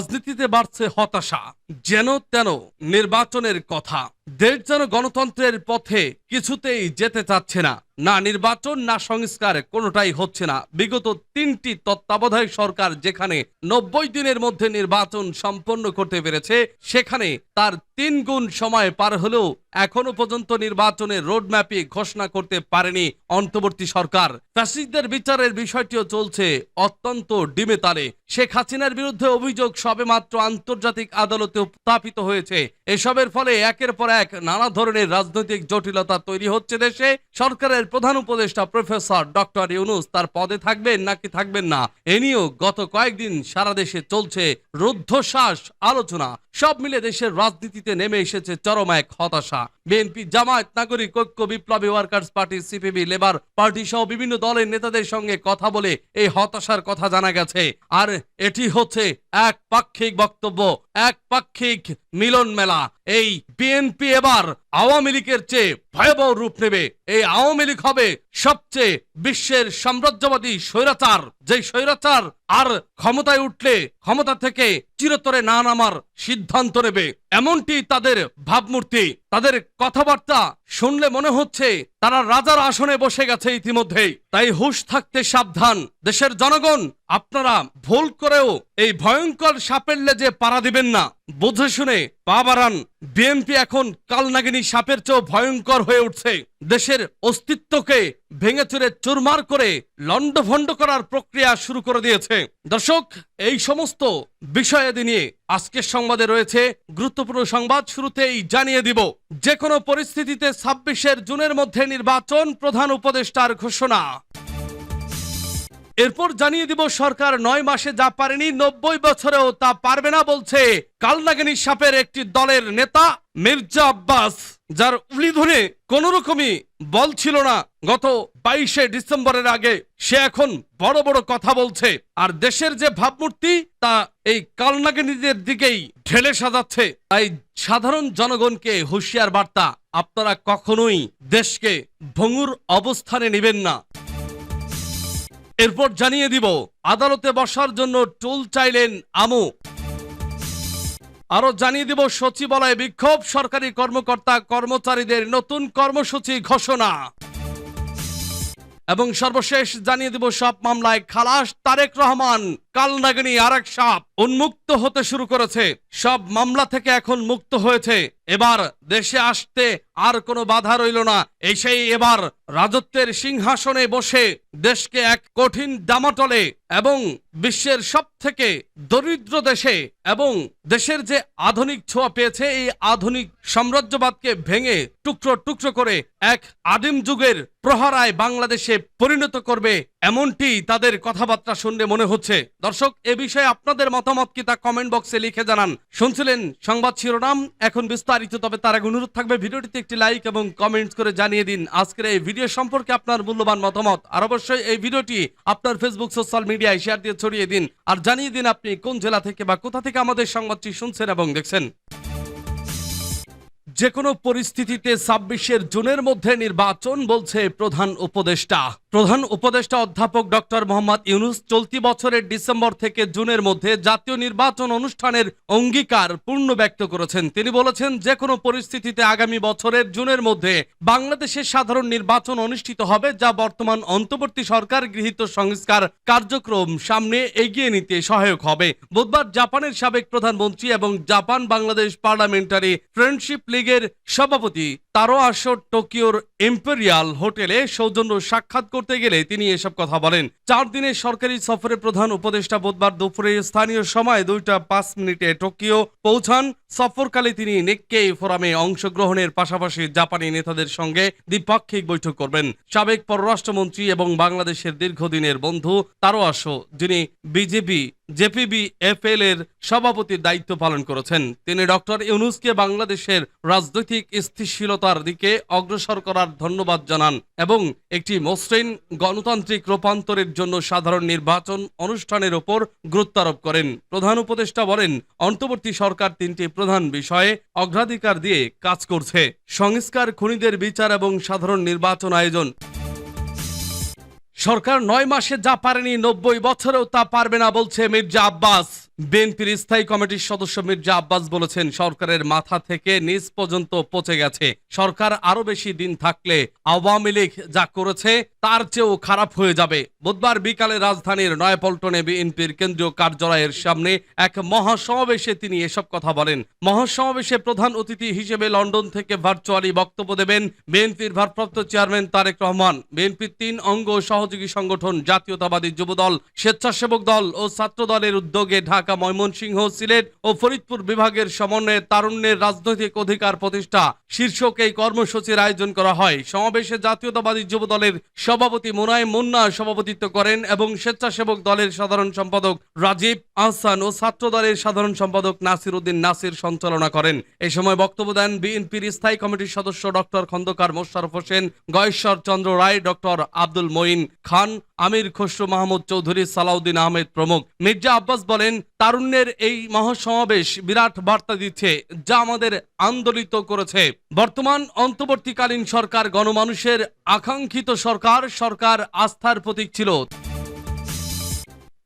রাজনীতিতে বাড়ছে হতাশা। যেন তেন নির্বাচনের কথা। দেশ যেন গণতন্ত্রের পথে কিছুতেই যেতে চাচ্ছে না। না নির্বাচন, না সংস্কার কোনোটাই হচ্ছে না। বিগত তিনটি তত্ত্বাবধায়ক সরকার যেখানে নব্বই দিনের মধ্যে নির্বাচন সম্পন্ন করতে পেরেছে, সেখানে তার তিন গুণ সময় পার হলেও এখনও পর্যন্ত নির্বাচনের রোডম্যাপে ঘোষণা করতে পারেনি অন্তর্বর্তী সরকার। ফ্যাসিস্টদের বিচারের বিষয়টিও চলছে অত্যন্ত ডিমে তালে। শেখ হাসিনার বিরুদ্ধে অভিযোগ সবেমাত্র আন্তর্জাতিক আদালতে উত্থাপিত হয়েছে। এসবের ফলে একের পর এক নানা ধরনের রাজনৈতিক জটিলতা তৈরি হচ্ছে দেশে। সরকারের প্রধান উপদেষ্টা প্রফেসর ডক্টর ইউনুস তার পদে থাকবেন নাকি থাকবেন না, এ নিয়েও গত কয়েকদিন সারা দেশে চলছে রুদ্ধশ্বাস আলোচনা। সব মিলে দেশের রাজনীতিতে নেমে এসেছে চরম এক হতাশা। বিএনপি, জামায়াত, নাগরিক ঐক্য, বিপ্লবী workers party CPB labour party সহ বিভিন্ন দলের নেতাদের সঙ্গে কথা বলে এই হতাশার কথা জানা গেছে। আর এটি হচ্ছে এক পাক্ষিক বক্তব্য এক পাক্ষিক মিলন মেলা এই বিএনপি এবার আওয়ামী লীগের চেয়ে ভয়াবহ রূপ নেবে। এই আওয়ামী লীগ হবে সবচেয়ে বিশ্বের সাম্রাজ্যবাদী স্বৈরাচার। যে স্বৈরাচার আর ক্ষমতায় উঠলে ক্ষমতা থেকে চিরতরে না নামার সিদ্ধান্ত নেবে। এমনটি তাদের ভাবমূর্তি। তাদের কথাবার্তা শুনলে মনে হচ্ছে তারা রাজার আসনে বসে গেছে ইতিমধ্যেই। তাই হুশ থাকতে সাবধান। দেশের জনগণ, আপনারা ভুল করেও এই ভয়ঙ্কর সাপের লেজে পাড়া দিবেন না। বুঝে শুনে পা বাড়ান। বিএনপি এখন কালনাগিনী সাপের চেয়েও ভয়ঙ্কর হয়ে উঠছে। দেশের অস্তিত্বকে ভেঙে চুরে চুরমার করে লণ্ডভণ্ড করার প্রক্রিয়া শুরু করে দিয়েছে। দর্শক, এই সমস্ত বিষয়াদি নিয়ে আজকের সংবাদে রয়েছে গুরুত্বপূর্ণ সংবাদ, শুরুতেই জানিয়ে দিব। যে কোনো পরিস্থিতিতে ছাব্বিশের জুনের মধ্যে নির্বাচন প্রধান উপদেষ্টার ঘোষণা। এরপর জানিয়ে দিব, সরকার নয় মাসে যা পারেনি, নব্বই বছরেও তা পারবে না বলছে কালনাগিনী সাপের একটি দলের নেতা মির্জা আব্বাস, যার উলি ধরে কোন রকমই বল ছিল না। গত বাইশে ডিসেম্বরের আগে সে এখন বড় বড় কথা বলছে। আর দেশের যে ভাবমূর্তি, তা এই কালনাগিনীদের দিকেই ঢেলে সাজাচ্ছে। তাই সাধারণ জনগণকে হুঁশিয়ার বার্তা, আপনারা কখনোই দেশকে ভঙ্গুর অবস্থানে নেবেন না। এরপর জানিয়ে দিব, আদালতে বসার জন্য টুল চাইলেন আমু। আরও জানিয়ে দিব, সচিবালয়ে বিক্ষোভ, সরকারি কর্মকর্তা কর্মচারীদের নতুন কর্মসূচি ঘোষণা। এবং সর্বশেষ জানিয়ে দিব, সব মামলায় খালাস তারেক রহমান। কালনাগিনী আরেক সাপ উন্মুক্ত হতে শুরু করেছে। সব মামলা থেকে এখন মুক্ত হয়েছে। এবার দেশে আসতে আর কোনো বাধা রইল না। এই সেই এবার রাজত্বের সিংহাসনে বসে দেশকে এক কঠিন দামাটলে এবং বিশ্বের সব থেকে দরিদ্র দেশে এবং দেশের যে আধুনিক ছোঁয়া পেয়েছে, এই আধুনিক সাম্রাজ্যবাদকে ভেঙে টুকরো টুকরো করে এক আদিম যুগের প্রহরায় বাংলাদেশে পরিণত করবে এমনটি তাদের কথাবার্তা শুনলে মনে হচ্ছে। দর্শক, এ বিষয়ে আপনাদের মতামত কি তা কমেন্ট বক্সে লিখে জানান। শুনছিলেন সংবাদ শিরোনাম, এখন বিস্তারিত, তবে তার আগে অনুরোধ থাকবে ভিডিওটিতে একটি লাইক এবং কমেন্টস করে জানিয়ে দিন। আজকের এই ভিডিও সম্পর্কে আপনার মূল্যবান মতামত। আর অবশ্যই এই ভিডিওটি আপনার ফেসবুক সোশ্যাল মিডিয়ায় শেয়ার দিয়ে ছড়িয়ে দিন। আর জানিয়ে দিন আপনি কোন জেলা থেকে বা কোথা থেকে আমাদের সংবাদটি শুনছেন এবং দেখছেন। যে কোনো পরিস্থিতিতে ছাব্বিশের জুনের মধ্যে নির্বাচন, বলছে প্রধান উপদেষ্টা। প্রধান উপদেষ্টা অধ্যাপক ডক্টর মোহাম্মদ ইউনুস চলতি বছরের ডিসেম্বর থেকে জুনের মধ্যে জাতীয় নির্বাচন অনুষ্ঠানের অঙ্গীকার পূর্ণ ব্যক্ত করেছেন। তিনি বলেছেন যে কোনো পরিস্থিতিতে আগামী বছরের জুনের মধ্যে বাংলাদেশের সাধারণ নির্বাচন অনুষ্ঠিত হবে, যা বর্তমান অন্তর্বর্তী সরকার গৃহীত সংস্কার কার্যক্রম সামনে এগিয়ে নিতে সহায়ক হবে। বুধবার জাপানের সাবেক প্রধানমন্ত্রী এবং জাপান বাংলাদেশ পার্লামেন্টারি ফ্রেন্ডশিপ লীগের সভাপতি তারো আসর টোকিওর ইম্পেরিয়াল হোটেলে সৌজন্য সাক্ষাৎ করতে গেলে তিনি এসব কথা বলেন। চার দিনের সরকারি সফরে প্রধান উপদেষ্টা বুধবার দুপুরে স্থানীয় সময় দুইটা পাঁচ মিনিটে টোকিও পৌঁছান। সফরকালে তিনি নেক্কে ফোরামে অংশগ্রহণের পাশাপাশি জাপানি নেতাদের সঙ্গে দ্বিপাক্ষিক বৈঠক করবেন। সাবেক পররাষ্ট্রমন্ত্রী এবং বাংলাদেশের দীর্ঘদিনের বন্ধু তারো আসো যিনি বিজেপি জেপিবি এফএল এর সভাপতির দায়িত্ব পালন করেছেন। তিনি ডক্টর ইউনুসকে বাংলাদেশের রাজনৈতিক স্থিতিশীলতার দিকে অগ্রসর করার ধন্যবাদ জানান এবং একটি মসৃণ গণতান্ত্রিক রূপান্তরের জন্য সাধারণ নির্বাচন অনুষ্ঠানের ওপর গুরুত্ব আরোপ করেন। প্রধান উপদেষ্টা বলেন, অন্তর্বর্তী সরকার তিনটি প্রধান বিষয়ে অগ্রাধিকার দিয়ে কাজ করছে। সংস্কার, খুনিদের বিচার এবং সাধারণ নির্বাচন আয়োজন। সরকার নয় মাসে যা পারেনি নব্বই বছরেও তা পারবে না বলছে মির্জা আব্বাস। বিএনপির স্থায়ী কমিটির সদস্য মির্জা আব্বাস বলেছেন, সরকারের মাথা থেকে নিচ পর্যন্ত পচে গেছে। সরকার আরও বেশি দিন থাকলে আওয়ামী লীগ যা করেছে, তার চেয়েও খারাপ হয়ে যাবে। বুধবার বিকালে রাজধানীর নয়াপল্টনে বিএনপির কেন্দ্রীয় কার্যালয়ের সামনে এক মহাসমাবেশে তিনি এসব কথা বলেন। মহাসমাবেশে প্রধান অতিথি হিসেবে লন্ডন থেকে ভার্চুয়ালি বক্তব্য দেবেন বিএনপির ভারপ্রাপ্ত চেয়ারম্যান তারেক রহমান। বিএনপির তিন অঙ্গ সহযোগী সংগঠন জাতীয়তাবাদী যুবদল, স্বেচ্ছাসেবক দল ও ছাত্র দলের উদ্যোগে ঢাকা ময়মনসিংহ সিলেট ও ফরিদপুর বিভাগের সমন্বয়ে তারুণ্যের রাজনৈতিক অধিকার প্রতিষ্ঠা। শীর্ষক এই কর্মসূচির আয়োজন করা হয়। সমাবেশে জাতীয়তাবাদী যুব দলের সভাপতি মোনায়েম মুন্না সভাপতিত্ব করেন এবং স্বেচ্ছাসেবক দলের সাধারণ সম্পাদক রাজীব আহসান ও ছাত্র দলের সাধারণ সম্পাদক নাসির উদ্দিন নাসির সঞ্চালনা করেন। এই সময় বক্তব্য দেন বিএনপির স্থায়ী কমিটির সদস্য ডক্টর খন্দকার মোশারফ হোসেন, গয়েশ্বর চন্দ্র রায়, ডক্টর আব্দুল মঈন খান আমির খসরু মাহমুদ চৌধুরী সালাউদ্দিন আহমেদ প্রমুখ। মির্জা আব্বাস বলেন, তারুণ্যের এই মহাসমাবেশ বিরাট বার্তা দিচ্ছে, যা আমাদের আন্দোলিত করেছে। বর্তমান অন্তর্বর্তীকালীন সরকার গণমানুষের আকাঙ্ক্ষিত সরকার সরকার আস্থার প্রতীক ছিল।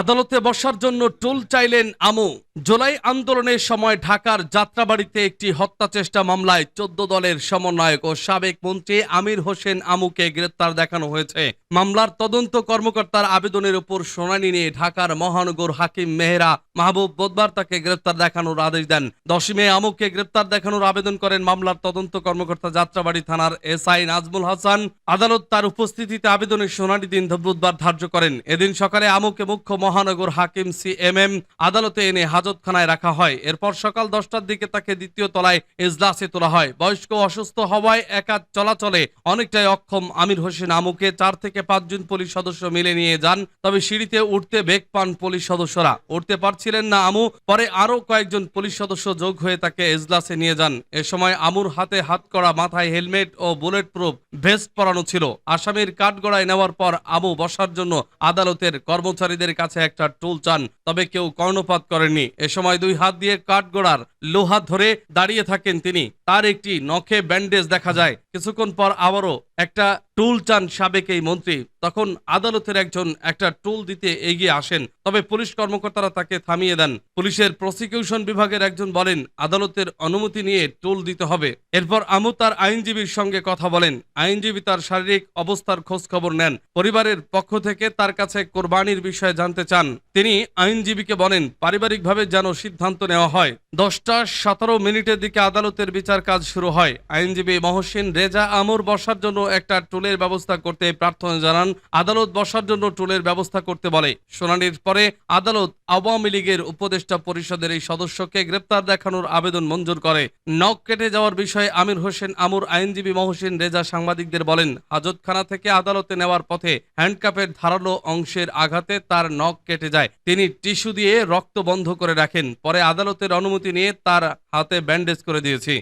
আদালতে বসার জন্য টুল চাইলেন আমু। জুলাই আন্দোলনের সময় ঢাকার যাত্রাবাড়িতে একটি হত্যা চেষ্টা মামলায় চোদ্দ দলের সমন্বয়ক ও সাবেক মন্ত্রী আমির হোসেন আমুকে গ্রেপ্তার দেখানো হয়েছে। মামলার তদন্ত কর্মকর্তার আবেদনের উপর শুনানি নিয়ে ঢাকার মহানগর হাকিম মেহরা মাহবুব বুধবার তাকে গ্রেপ্তার দেখানোর আদেশ দেন। দশই মে আমুকে গ্রেপ্তার দেখানোর আবেদন করেন মামলার তদন্ত কর্মকর্তা যাত্রাবাড়ি থানার এসআই নাজমুল হাসান। আদালত তার উপস্থিতিতে আবেদনের শুনানি দিন বুধবার ধার্য করেন। এদিন সকালে আমুকে মুখ্য মহানগর হাকিম সি এম এম আদালতে এনে হাজতখানায় রাখা হয়। এরপর সকাল দশটার দিকে তাকে দ্বিতীয় তলায় এজলাসে তোলা হয়। বয়স্ক অসুস্থ হওয়ায় একা চলাচলে অনেকটাই অক্ষম আমির হোসেন আমুকে চার থেকে পাঁচজন পুলিশ সদস্য মিলে নিয়ে যান, তবে সিঁড়িতে উঠতে বেগ পান পুলিশ সদস্যরা। উঠতে পারছিলেন না আমু, পরে আরও কয়েকজন পুলিশ সদস্য যোগ হয়ে তাকে এজলাসে নিয়ে যান। এ সময় আমুর হাতে হাত করা মাথায় হেলমেট ও বুলেট প্রুফ ভেস্ট পরানো ছিল। আসামির কাঠগড়ায় নেওয়ার পর আমু বসার জন্য আদালতের কর্মচারীদের কাছে একটা টুল চান, তবে কেউ কর্ণপাত করেননি। এ সময় দুই হাত দিয়ে কাঠগড়ার লোহা ধরে দাঁড়িয়ে থাকেন তিনি। তার একটি নখে ব্যান্ডেজ দেখা যায়। কিছুক্ষণ পর আবারও একটা টুল চান সাবেক এই মন্ত্রী, তখন আদালতের একজন একটা টুল দিতে এগিয়ে আসেন। তবে পুলিশ কর্মকর্তারা তাকে থামিয়ে দেন। পুলিশের প্রসিকিউশন বিভাগের একজন বলেন, আদালতের অনুমতি নিয়ে টুল দিতে হবে। এরপর আমু তার আইনজীবীর সঙ্গে কথা বলেন। আইনজীবী তার শারীরিক অবস্থার খোঁজ খবর নেন। পরিবারের পক্ষ থেকে তার কাছে কোরবানির বিষয়ে জানতে চান। তিনি আইনজীবীকে বলেন, পারিবারিকভাবে যেন সিদ্ধান্ত নেওয়া হয়। দশটা সতেরো মিনিটের দিকে আদালতের বিচার কাজ শুরু হয়। আইনজীবী মহসিন রেজা আমর বসার জন্য একটা টুলের ব্যবস্থা করতে প্রার্থনা জানান। আদালত বসার জন্য টুলের ব্যবস্থা করতে বলে। শুনানির পরে আদালত আওয়ামী লীগের উপদেষ্টা পরিষদের এই সদস্যকে গ্রেপ্তার দেখানোর আবেদন মঞ্জুর করে। নখ কেটে যাওয়ার বিষয়ে আমির হোসেন আমুর আইনজীবী মহসিন রেজা সাংবাদিকদের বলেন, হাজতখানা থেকে আদালতে নেওয়ার পথে হ্যান্ডকাপের ধারালো অংশের আঘাতে তার নখ কেটে যায়। তিনি টিস্যু দিয়ে রক্ত বন্ধ করে রাখেন। পরে আদালতের অনুমতি নিয়ে তার হাতে ব্যান্ডেজ করে দিয়েছি।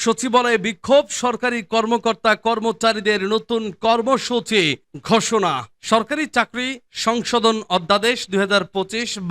সচিবালয়ে বিক্ষোভ সরকারি কর্মকর্তা কর্মচারীদের নতুন কর্মসূচি ঘোষণা। সরকারি চাকরি সংশোধন অধ্যাদেশ দুই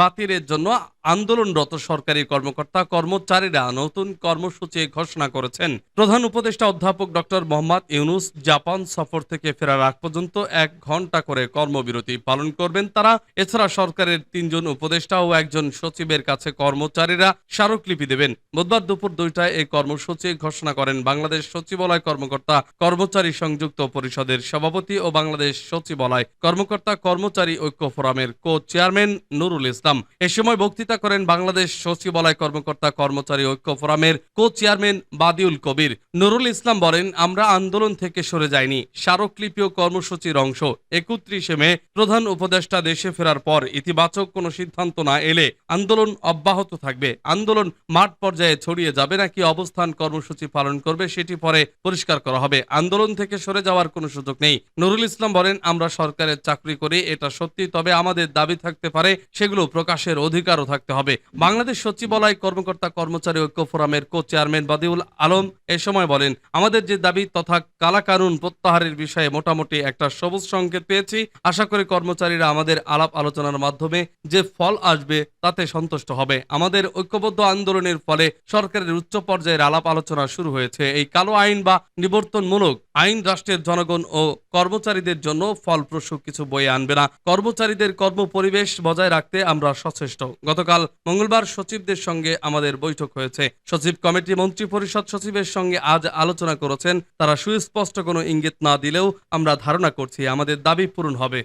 বাতিলের জন্য আন্দোলনরত সরকারি কর্মকর্তা কর্মচারীরা নতুন কর্মসূচি ঘোষণা করেছেন। প্রধান উপদেষ্টা অধ্যাপক ডক্টর মোহাম্মদ ইউনুস জাপান সফর থেকে ফেরার আগ পর্যন্ত এক ঘণ্টা করে কর্মবিরতি পালন করবেন তারা। এছাড়া সরকারের তিনজন উপদেষ্টা ও একজন সচিবের কাছে কর্মচারীরা স্মারকলিপি দেবেন। বুধবার দুপুর দুইটায় এই কর্মসূচি ঘোষণা করেন বাংলাদেশ সচিবালয় কর্মকর্তা কর্মচারী সংযুক্ত পরিষদের সভাপতি ও বাংলাদেশ সচিবালয় কর্মকর্তা, কর্মচারী ঐক্য ফোরামের কো চেয়ারম্যান নুরুল ইসলাম। এ সময় বক্তৃতা করেন বাংলাদেশ সচিবালয় কর্মকর্তা, কর্মচারী ঐক্য ফোরামের কো চেয়ারম্যান বাদিউল কবির। নুরুল ইসলাম বলেন, আমরা আন্দোলন থেকে সরে যাইনি। স্মারকলিপি ও কর্মসূচির অংশ। একত্রিশে মে প্রধান উপদেষ্টা দেশে ফেরার পর ইতিবাচক কোনো সিদ্ধান্ত না এলে আন্দোলন অব্যাহত থাকবে। আন্দোলন মাঠ পর্যায়ে ছড়িয়ে যাবে নাকি অবস্থান কর্মসূচি পালন করবে সেটি পরে পরিষ্কার করা হবে। আন্দোলন থেকে সরে যাওয়ার কোনো সুযোগ নেই। নুরুল ইসলাম বলেন, আমরা সরকারের চাকরি করি এটা সত্যি, তবে আমাদের দাবি থাকতে পারে সেগুলো প্রকাশের অধিকারও থাকতে হবে। বাংলাদেশ সচিবালয় কর্মকর্তা কর্মচারী ঐক্য ফোরামের কো চেয়ারম্যান বাদিউল আলম এ সময় বলেন, আমাদের যে দাবি তথা কালাকানুন প্রত্যাহারের বিষয়ে মোটামুটি একটা সবুজ সংকেত পেয়েছি। আশা করি কর্মচারীরা আমাদের আলাপ আলোচনার মাধ্যমে যে ফল আসবে তাতে সন্তুষ্ট হবে। আমাদের ঐক্যবদ্ধ আন্দোলনের ফলে সরকারের উচ্চ পর্যায়ের আলাপ আলোচনা শুরু হয়েছে। এই কালো আইন বা নিবর্তনমূলক আইন, রাষ্ট্রের জনগণ ও কর্মচারীদের জন্য ফলপ্রসূ কিছু বয়ে আনবে না। কর্মচারীদের কর্ম পরিবেশ বজায় রাখতে আমরা সচেষ্ট। গতকাল মঙ্গলবার সচিবদের সঙ্গে আমাদের বৈঠক হয়েছে। সচিব কমিটি মন্ত্রী পরিষদ সচিবের সঙ্গে আজ আলোচনা করেছেন। তারা সুস্পষ্ট কোনো ইঙ্গিত না দিলেও আমরা ধারণা করছি আমাদের দাবি পূরণ হবে।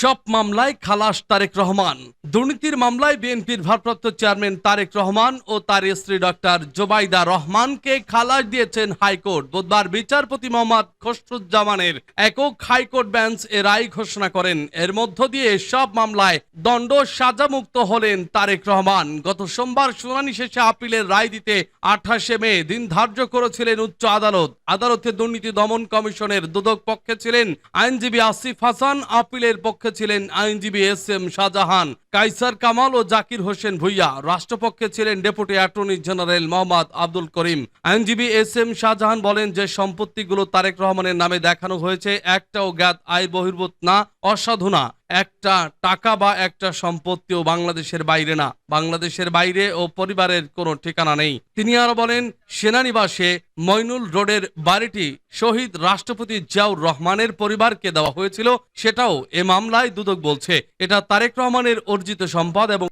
সব মামলায় খালাস তারেক রহমান। দুর্নীতির মামলায় বিএনপির ভারপ্রাপ্ত চেয়ারম্যান তারেক রহমান ও তার স্ত্রী ডক্টর জোবাইদা রহমানকে খালাস দিয়েছেন হাইকোর্ট। বুধবার বিচারপতি মোহাম্মদ খসরুজ্জামানের একক হাইকোর্ট বেঞ্চ এ রায় ঘোষণা করেন। এর মধ্য দিয়ে সব মামলায় দণ্ড সাজামুক্ত হলেন তারেক রহমান। গত সোমবার শুনানি শেষে আপিলের রায় দিতে আঠাশে মে দিন ধার্য করেছিলেন উচ্চ আদালত। আদালতে দুর্নীতি দমন কমিশনের দুদক পক্ষে ছিলেন আইনজীবী আসিফ হাসান। আপিলের পক্ষে ছিলেন আইনজীবী এস এম শাহজাহান কাইসার কামাল ও জাকির হোসেন ভুইয়া, রাষ্ট্রপক্ষে ছিলেন deputy attorney general Mohammad Abdul Karim. আইনজীবী এস এম শাহজাহান বলেন যে সম্পত্তিগুলো তারেক রহমানের নামে দেখানো হয়েছে, একটাও জ্ঞাত আয় বহির্ভূত না, অসাধু না। একটা টাকা বা একটা সম্পত্তিও বাংলাদেশের বাইরে না। বাংলাদেশের বাইরে ও পরিবারের কোনো ঠিকানা নেই। তিনি আরও বলেন, সেনানিবাসে মইনুল রোডের বাড়িটি শহীদ রাষ্ট্রপতি জিয়াউর রহমানের পরিবারকে দেওয়া হয়েছিল। সেটাও এ মামলায় দুদক বলছে। এটা তারেক রহমানের অর্জিত সম্পদ এবং